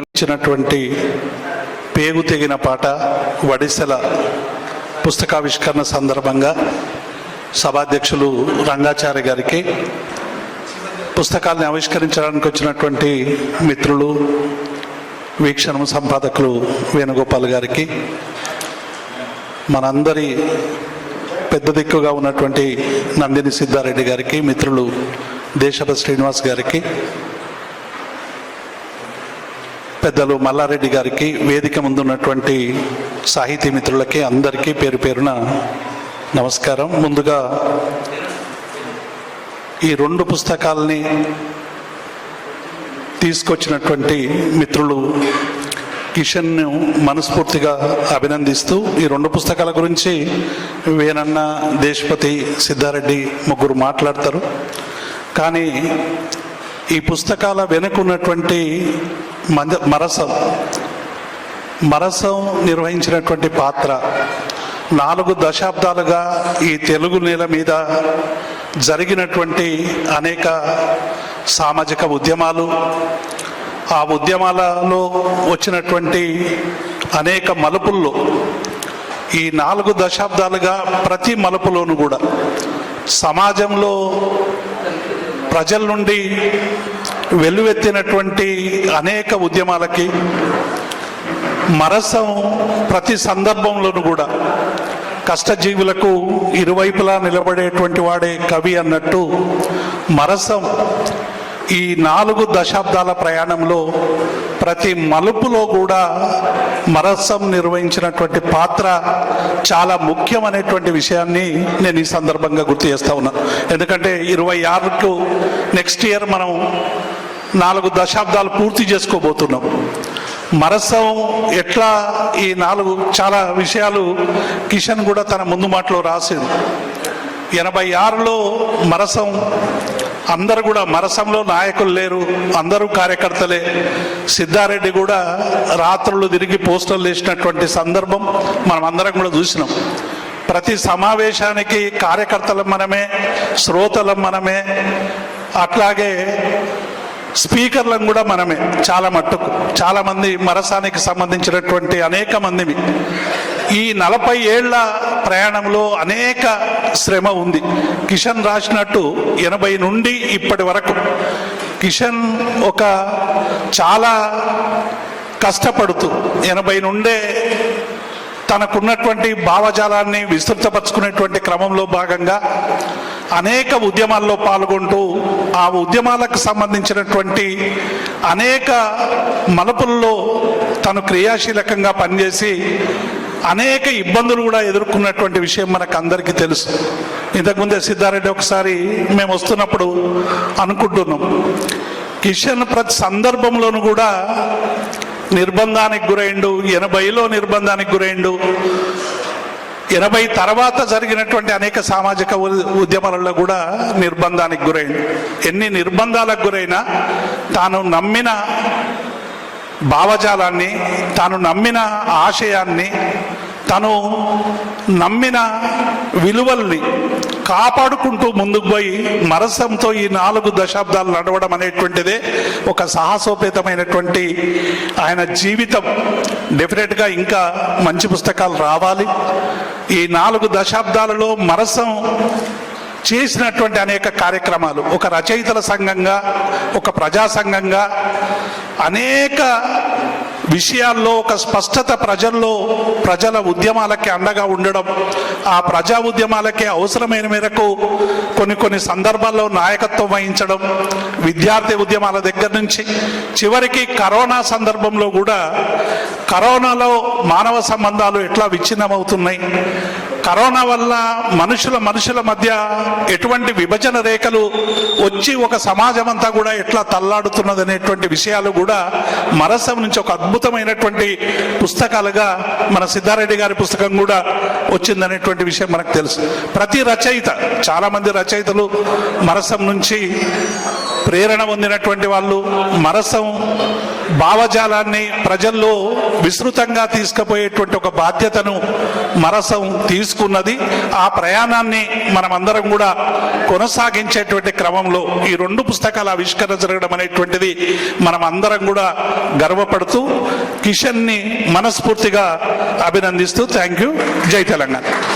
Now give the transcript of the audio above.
ఇచ్చినటువంటి పేగు తెగిన పాట వడిసెల పుస్తకావిష్కరణ సందర్భంగా సభాధ్యక్షులు రంగాచార్య గారికి పుస్తకాలను ఆవిష్కరించడానికి వచ్చినటువంటి మిత్రులు వీక్షణ సంపాదకులు వేణుగోపాల్ గారికి మనందరి పెద్ద దిక్కుగా ఉన్నటువంటి నందిని సిద్ధారెడ్డి గారికి మిత్రులు దేశభ శ్రీనివాస్ గారికి పెద్దలు మల్లారెడ్డి గారికి వేదిక ముందున్నటువంటి సాహితీ మిత్రులకి అందరికీ పేరు పేరున నమస్కారం. ముందుగా ఈ రెండు పుస్తకాలని తీసుకొచ్చినటువంటి మిత్రులు కిషన్ను మనస్ఫూర్తిగా అభినందిస్తూ ఈ రెండు పుస్తకాల గురించి వేనన్న దేశపతి సిద్ధారెడ్డి ముగ్గురు మాట్లాడతారు. కానీ ఈ పుస్తకాల వెనుకున్నటువంటి మంద మరసం. మరసం నిర్వహించినటువంటి పాత్ర. నాలుగు దశాబ్దాలుగా ఈ తెలుగు నేల మీద జరిగినటువంటి అనేక సామాజిక ఉద్యమాలు ఆ ఉద్యమాలలో వచ్చినటువంటి అనేక మలుపుల్లో ఈ నాలుగు దశాబ్దాలుగా ప్రతి మలుపులోనూ కూడా సమాజంలో ప్రజల నుండి వెల్లువెత్తినటువంటి అనేక ఉద్యమాలకి మరసం ప్రతి సందర్భంలోనూ కూడా కష్టజీవులకు ఇరువైపులా నిలబడేటువంటి వాడే కవి అన్నట్టు మరసం ఈ నాలుగు దశాబ్దాల ప్రయాణంలో ప్రతి మలుపులో కూడా మరసం నిర్వహించినటువంటి పాత్ర చాలా ముఖ్యమనేటువంటి విషయాన్ని నేను ఈ సందర్భంగా గుర్తు చేస్తా ఉన్నా. ఎందుకంటే ఇరవై ఆరుకు నెక్స్ట్ ఇయర్ మనం నాలుగు దశాబ్దాలు పూర్తి చేసుకోబోతున్నాం. మరసం ఎట్లా ఈ నాలుగు చాలా విషయాలు కిషన్ కూడా తన ముందు మాటలో రాసింది ఎనభై ఆరులో మరసం అందరు కూడా మరసంలో నాయకులు లేరు అందరూ కార్యకర్తలే. సిద్ధారెడ్డి కూడా రాత్రులు తిరిగి పోస్టర్లు వేసినటువంటి సందర్భం మనం అందరం కూడా చూసినాం. ప్రతి సమావేశానికి కార్యకర్తలం మనమే శ్రోతలం మనమే అట్లాగే స్పీకర్లను కూడా మనమే చాలా మట్టుకు. చాలామంది మరసానికి సంబంధించినటువంటి అనేక మందిని ఈ నలభై ఏళ్ళ ప్రయాణంలో అనేక శ్రమ ఉంది. కిషన్ రాసినట్టు ఎనభై నుండి ఇప్పటి వరకు కిషన్ ఒక చాలా కష్టపడుతూ ఎనభై నుండే తనకున్నటువంటి భావజాలాన్ని విస్తృతపరచుకునేటువంటి క్రమంలో భాగంగా అనేక ఉద్యమాల్లో పాల్గొంటూ ఆ ఉద్యమాలకు సంబంధించినటువంటి అనేక మలుపుల్లో తను క్రియాశీలకంగా పనిచేసి అనేక ఇబ్బందులు కూడా ఎదుర్కొన్నటువంటి విషయం మనకు అందరికీ తెలుసు. ఇంతకుముందే సిద్ధారెడ్డి ఒకసారి మేము వస్తున్నప్పుడు అనుకుంటున్నాం. కిషన్ ప్రతి సందర్భంలోనూ కూడా నిర్బంధానికి గురైండు ఎనభైలో నిర్బంధానికి గురైండు ఎనభై తర్వాత జరిగినటువంటి అనేక సామాజిక ఉద్యమాలలో కూడా నిర్బంధానికి గురైండు. ఎన్ని నిర్బంధాలకు గురైనా తాను నమ్మిన భావజాలాన్ని తాను నమ్మిన ఆశయాన్ని తను నమ్మిన విలువల్ని కాపాడుకుంటూ ముందుకు పోయి మరసంతో ఈ నాలుగు దశాబ్దాలు నడవడం అనేటువంటిదే ఒక సాహసోపేతమైనటువంటి ఆయన జీవితం. డెఫినెట్గా ఇంకా మంచి పుస్తకాలు రావాలి. ఈ నాలుగు దశాబ్దాలలో మరసం చేసినటువంటి అనేక కార్యక్రమాలు. ఒక రచయితల సంఘంగా ఒక ప్రజా సంఘంగా అనేక విషయాల్లో ఒక స్పష్టత ప్రజల్లో ప్రజల ఉద్యమాలకి అండగా ఉండడం ఆ ప్రజా ఉద్యమాలకి అవసరమైన మేరకు కొన్ని కొన్ని సందర్భాల్లో నాయకత్వం వహించడం విద్యార్థి ఉద్యమాల దగ్గర నుంచి చివరికి కరోనా సందర్భంలో కూడా కరోనాలో మానవ సంబంధాలు ఎట్లా విచ్ఛిన్నమవుతున్నాయి కరోనా వల్ల మనుషుల మనుషుల మధ్య ఎటువంటి విభజన రేఖలు వచ్చి ఒక సమాజం అంతా కూడా ఎట్లా తల్లాడుతున్నది అనేటువంటి విషయాలు కూడా మరసం నుంచి ఒక అద్భుతమైనటువంటి పుస్తకాలుగా మన సిద్ధారెడ్డి గారి పుస్తకం కూడా వచ్చిందనేటువంటి విషయం మనకు తెలుసు. ప్రతి రచయిత చాలామంది రచయితలు మరసం నుంచి ప్రేరణ పొందినటువంటి వాళ్ళు మరసం భావజాలాన్ని ప్రజల్లో విస్తృతంగా తీసుకుపోయేటువంటి ఒక బాధ్యతను మరసం తీసుకున్నది. ఆ ప్రయాణాన్ని మనమందరం కూడా కొనసాగించేటువంటి క్రమంలో ఈ రెండు పుస్తకాల ఆవిష్కరణ జరగడం అనేటువంటిది మనం అందరం కూడా గర్వపడుతూ కిషన్ని మనస్ఫూర్తిగా అభినందిస్తూ. Thank you. జై తెలంగాణ.